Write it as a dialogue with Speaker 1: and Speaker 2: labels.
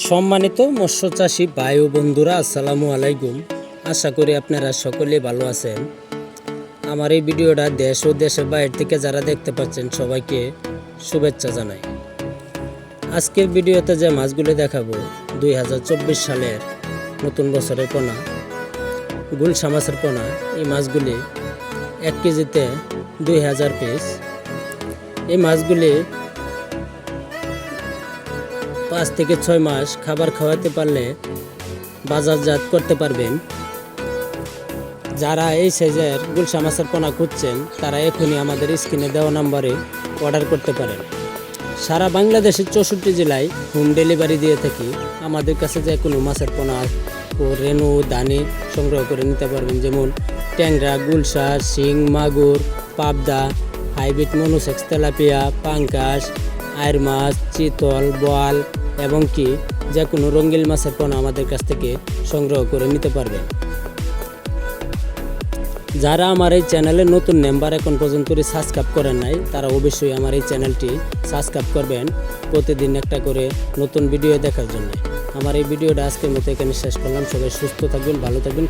Speaker 1: সম্মানিত মৎস্য চাষী ভাই ও বন্ধুরা, আসসালামু আলাইকুম। আশা করি আপনারা সকলেই ভালো আছেন। আমার এই ভিডিওটা দেশ ও দেশের বাইরে থেকে যারা দেখতে পাচ্ছেন, সবাইকে শুভেচ্ছা জানাই। আজকের ভিডিওতে যে মাছগুলি দেখাবো, দুই হাজার চব্বিশ সালের নতুন বছরের পোনা, গুলশা মাছের পোনা, এই মাছগুলি এক কেজিতে দুই হাজার পিস। এই মাছগুলি পাঁচ থেকে ছয় মাস খাবার খাওয়াতে পারলে বাজারজাত করতে পারবেন। যারা এই সাইজের গুলশা মাছের পোনা খুঁজছেন, তারা এখনই আমাদের স্ক্রিনে দেওয়া নাম্বারে অর্ডার করতে পারেন। সারা বাংলাদেশের চৌষট্টি জেলায় হোম ডেলিভারি দিয়ে থাকি। আমাদের কাছে যে কোনো মাছের পোনা ও রেনু দানি সংগ্রহ করে নিতে পারবেন। যেমন ট্যাংরা, গুলশা, শিং, মাগুর, পাবদা, হাইব্রিড মনুসেক্স, তেলাপিয়া পাঙ্কাশ আয়ের মাছ চিতল, বোয়াল এবং কি যে কোনো রঙ্গিল মাছের পোনা আমাদের কাছ থেকে সংগ্রহ করে নিতে পারবেন যারা আমার এই চ্যানেলে নতুন মেম্বার এখন পর্যন্ত সাবস্ক্রাইব করেন নাই, তারা অবশ্যই আমার এই চ্যানেলটি সাবস্ক্রাইব করবেন প্রতিদিন একটা করে নতুন ভিডিও দেখার জন্য। আমার এই ভিডিওটা আজকের মতো এখানে শেষ করলাম। সবাই সুস্থ থাকবেন, ভালো থাকবেন।